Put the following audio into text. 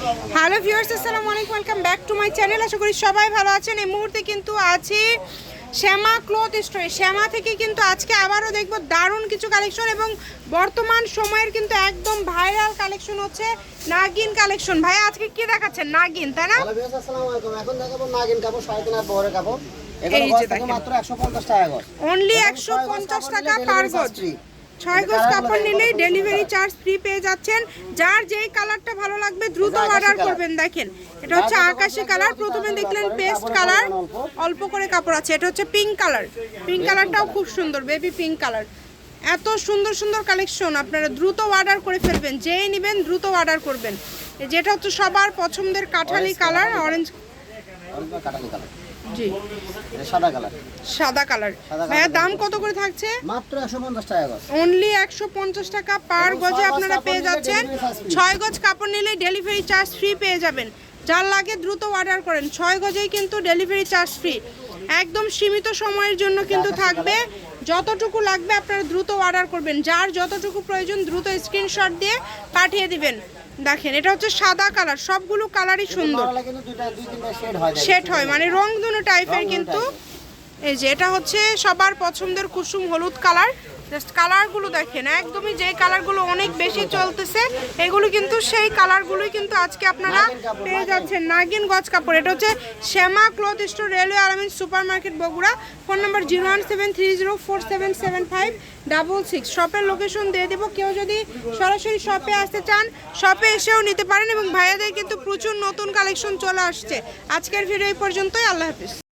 Hello viewers আসসালামু আলাইকুম welcome back to my channel. আশা করি সবাই ভালো আছেন। এই মুহূর্তে কিন্তু আছি শ্যামা ক্লথ স্টোরে। শ্যামা থেকে কিন্তু আজকে আবারও দেখব দারুণ কিছু কালেকশন এবং বর্তমান সময়ের কিন্তু একদম ভাইরাল কালেকশন হচ্ছে নাগিন কালেকশন। ভাই আজকে কি দেখাচ্ছেন? নাগিন তাই না? এখন দেখাবো নাগিন কাপড় সাড়ে তিন বহরের কাপড়। এই যে। মাত্র একশো পঞ্চাশ টাকা অনলি একশো পঞ্চাশ টাকা পার গজ। ছয় গজ কাপড় নিলেই ডেলিভারি চার্জ ফ্রি পেয়ে যাচ্ছেন। যার যেই কালারটা ভালো লাগবে দ্রুত অর্ডার করবেন দেখেন। এটা হচ্ছে আকাশি কালার। প্রথমে দেখলেন পেস্ট কালার। অল্প। করে কাপড় আছে। এটা হচ্ছে পিঙ্ক কালার। পিঙ্ক কালারটাও খুব সুন্দর বেবি পিঙ্ক কালার। এত সুন্দর সুন্দর কালেকশন। আপনারা দ্রুত অর্ডার করে ফেলবেন। যেই নেবেন দ্রুত অর্ডার করবেন। যেটা হচ্ছে সবার পছন্দের কাঠালি কালার অরেঞ্জ জি। সাদা কালার সাদা কালার ভাইয়া দাম কত করে থাকছে? মাত্র টাকা গজ। অনলি একশো পঞ্চাশ টাকা পার গজে আপনারা পেয়ে যাচ্ছেন। গজ কাপড় নিলে ডেলিভারি চার্জ ফ্রি পেয়ে যাবেন। যার লাগে দ্রুত অর্ডার করেন। গজেই কিন্তু ডেলিভারি চার্জ ফ্রি একদম সীমিত সময়ের জন্য কিন্তু থাকবে। যতটুকু লাগবে আপনারা দ্রুত অর্ডার করবেন। যার যতটুকু প্রয়োজন দ্রুত স্ক্রিনশট দিয়ে পাঠিয়ে দিবেন। দেখেন এটা হচ্ছে সাদা কালার সবগুলো কালারই সুন্দর। হয়। সেট হয় মানে রং দুনো টাইপের কিন্তু এই যে এটা হচ্ছে সবার পছন্দের কুসুম হলুদ কালার জাস্ট কালারগুলো দেখেন, একদমই যে কালারগুলো অনেক বেশি চলতেছে, এগুলো কিন্তু সেই কালারগুলোই কিন্তু আজকে আপনারা পেয়ে যাচ্ছেন। নাগিন গজ কাপড়, এটা হচ্ছে Shyama cloth store, railway Alamin super market Bogura. Phone number zero one seven three zero four seven seven five double six. শপের লোকেশন দিয়ে দেবো, কেউ যদি সরাসরি শপে আসতে চান শপে এসেও নিতে পারেন এবং ভাইয়াদের কিন্তু প্রচুর নতুন কালেকশন চলে আসছে। আজকের ভিডিও এই পর্যন্তই, আল্লাহ হাফিজ।